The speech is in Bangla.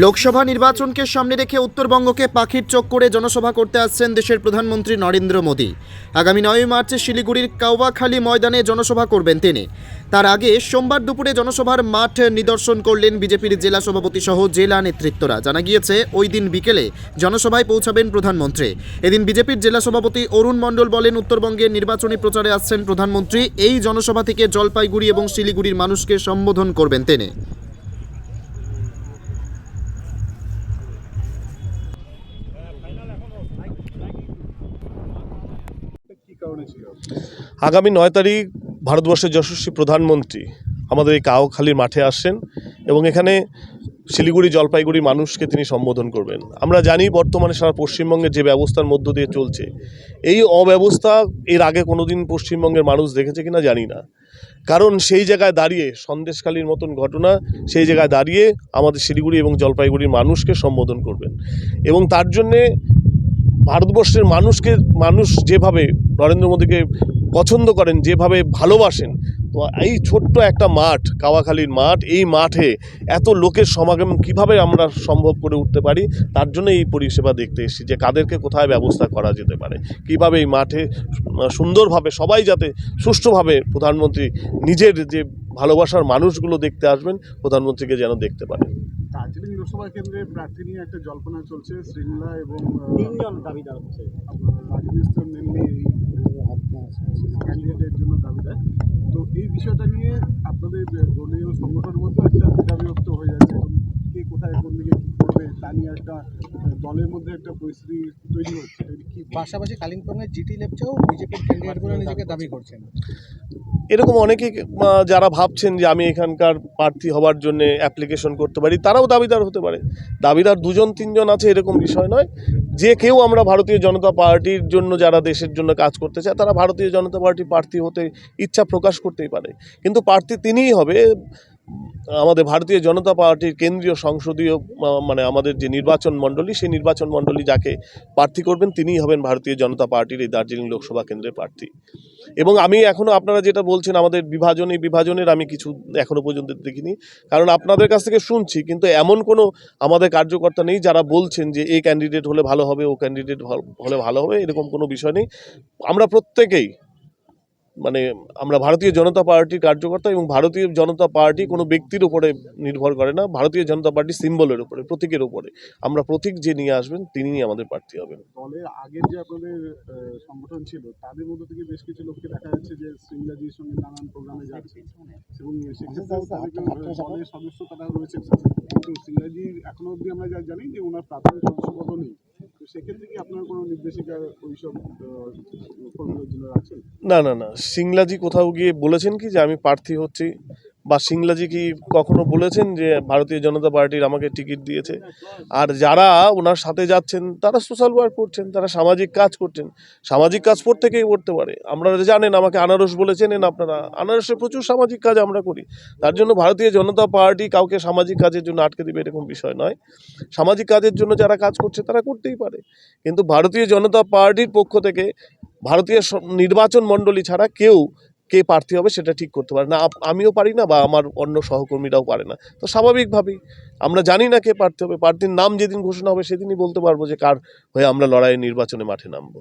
লোকসভা নির্বাচনকে সামনে রেখে উত্তরবঙ্গকে পাখির চোখ করে জনসভা করতে আসছেন দেশের প্রধানমন্ত্রী নরেন্দ্র মোদী। আগামী নয় মার্চে শিলিগুড়ির কাওয়াখালী ময়দানে জনসভা করবেন তিনি। তার আগে সোমবার দুপুরে জনসভার মাঠ নিদর্শন করলেন বিজেপির জেলা সভাপতি সহ জেলা নেতৃত্বরা। জানা গিয়েছে, ওই দিন বিকেলে জনসভায় পৌঁছাবেন প্রধানমন্ত্রী। এদিন বিজেপির জেলা সভাপতি অরুণ মণ্ডল বলেন উত্তরবঙ্গের নির্বাচনী প্রচারে আসছেন প্রধানমন্ত্রী। এই জনসভা থেকে জলপাইগুড়ি এবং শিলিগুড়ির মানুষকে সম্বোধন করবেন তিনি। আগামী নয় তারিখ ভারতবর্ষের যশস্বী প্রধানমন্ত্রী আমাদের এই কাউখালীর মাঠে আসছেন এবং এখানে শিলিগুড়ি, জলপাইগুড়ি মানুষকে তিনি সম্বোধন করবেন। আমরা জানি বর্তমানে সারা পশ্চিমবঙ্গের যে ব্যবস্থার মধ্য দিয়ে চলছে, এই অব্যবস্থা এর আগে কোনোদিন পশ্চিমবঙ্গের মানুষ দেখেছে কিনা জানি না। কারণ সেই জায়গায় দাঁড়িয়ে, সন্দেশখালীর মতন ঘটনা, সেই জায়গায় দাঁড়িয়ে আমাদের শিলিগুড়ি এবং জলপাইগুড়ির মানুষকে সম্বোধন করবেন। এবং তার জন্যে ভারতবর্ষের মানুষকে, মানুষ যেভাবে নরেন্দ্র মোদীকে পছন্দ করেন, যেভাবে ভালোবাসেন, তো এই ছোট্ট একটা মাঠ, কাওয়াখালীর মাঠ, এই মাঠে এত লোকের সমাগম কীভাবে আমরা সম্ভব করে উঠতে পারি, তার জন্য এই পরিষেবা দেখতে এসেছি যে কাদেরকে কোথায় ব্যবস্থা করা যেতে পারে, কীভাবে এই মাঠে সুন্দরভাবে সবাই যাতে সুষ্ঠুভাবে প্রধানমন্ত্রী নিজের যে ভালোবাসার মানুষগুলো দেখতে আসবেন, প্রধানমন্ত্রীকে যেন দেখতে পারে দার্জিলিং লোকসভা কেন্দ্রে প্রার্থী নিয়ে একটা জল্পনা চলছে শ্রীমলা এবং তিনজন দাবিদার হচ্ছে। রাজনীতি মেনলি ক্যান্ডিডেটের জন্য দাবিদার। তো এই বিষয়টা নিয়ে আপনাদের দলীয় সংগঠনের মধ্যে একটা দ্বিধাবিভক্ত হয়ে যাচ্ছে এবং কে কোথায় কোন দিকে কী করবে তা নিয়ে একটা দলের মধ্যে একটা পরিস্থিতি তৈরি হচ্ছে পাশাপাশি কালিম্পংয়ের জিটি লেপচাও বিজেপির ক্যান্ডিডেটগুলো নিজেকে দাবি করছেন। এরকম অনেকেই আহ, যারা ভাবছেন যে আমি এখানকার প্রার্থী হওয়ার জন্য অ্যাপ্লিকেশন করতে পারি তারাও দাবিদার হতে পারে। দাবিদার দুজন তিনজন আছে এরকম বিষয় নয়। যে কেউ আমরা ভারতীয় জনতা পার্টির জন্য যারা দেশের জন্য কাজ করতে চায় তারা ভারতীয় জনতা পার্টি প্রার্থী হতে ইচ্ছা প্রকাশ করতেই পারে। কিন্তু প্রার্থী তিনিই হবে। আমাদের ভারতীয় জনতা পার্টির কেন্দ্রীয় সংসদীয় মানে আমাদের যে নির্বাচন মণ্ডলী, সেই নির্বাচন মণ্ডলী যাকে প্রার্থী করবেন, তিনিই হবেন ভারতীয় জনতা পার্টির এই দার্জিলিং লোকসভা কেন্দ্রের প্রার্থী। এবং আমি এখনও আপনারা যেটা বলছেন, আমাদের বিভাজন বিভাজনের আমি কিছু এখনও পর্যন্ত দেখিনি। কারণ আপনাদের কাছ থেকে শুনছি, কিন্তু এমন কোনো আমাদের কার্যকর্তা নেই যারা বলছেন যে এই ক্যান্ডিডেট হলে ভালো হবে, ও ক্যান্ডিডেট হলে ভালো হবে, এরকম কোনো বিষয় নেই। আমরা প্রত্যেকেই মানে আমরা ভারতীয় জনতা পার্টির কার্যকর্তা এবং ভারতীয় জনতা পার্টি কোনো ব্যক্তির উপরে নির্ভর করে না। ভারতীয় জনতা পার্টি সিম্বলের উপরে প্রতীকের উপরে। আমরা প্রতীক যে নিয়ে আসবেন তিনিই আমাদের প্রার্থী হবেন। দলের আগের যে আপনাদের সংগঠন ছিল তাদের মধ্যে থেকে বেশ কিছু লোককে দেখা যাচ্ছে যে সিংলাজির সঙ্গে নানান প্রোগ্রামে যাচ্ছে। এবং সেক্ষেত্রে সদস্য তারা রয়েছে। কিন্তু সিংলাজির এখনও অবধি আমরা যা জানি যে ওনার প্রাথমিক সদস্যপদ নেই। সেক্ষেত্রে আপনার কোনো না না না। সিংলাজি কোথাও গিয়ে বলেছেন কি যে আমি প্রার্থী হচ্ছি। বা সিংলাজি কি কখনো বলেছেন যে ভারতীয় জনতা পার্টির আমাকে টিকিট দিয়েছে? আর যারা ওনার সাথে যাচ্ছেন, তারা সোশ্যাল ওয়ার্ক করছেন, তারা সামাজিক কাজ করছেন। সামাজিক কাজ প্রত্যেকেই করতে পারে। আপনারা জানেন, আমাকে আনারস বলেছেন আপনারা। আনারসে প্রচুর সামাজিক কাজ আমরা করি। তার জন্য ভারতীয় জনতা পার্টি কাউকে সামাজিক কাজের জন্য আটকে দেবে এরকম বিষয় নয়। সামাজিক কাজের জন্য যারা কাজ করছে, তারা করতেই পারে। কিন্তু ভারতীয় জনতা পার্টির পক্ষ থেকে ভারতীয় নির্বাচন মণ্ডলী ছাড়া কেউ কে প্রার্থী হবে সেটা ঠিক করতে পারে না। আমিও পারি না বা আমার অন্য সহকর্মীরাও পারে না। তো স্বাভাবিকভাবেই আমরা জানি না কে প্রার্থী হবে। প্রার্থীর নাম যেদিন ঘোষণা হবে সেদিনই বলতে পারব যে কার হয়ে আমরা লড়াইয়ের নির্বাচনে মাঠে নামবো।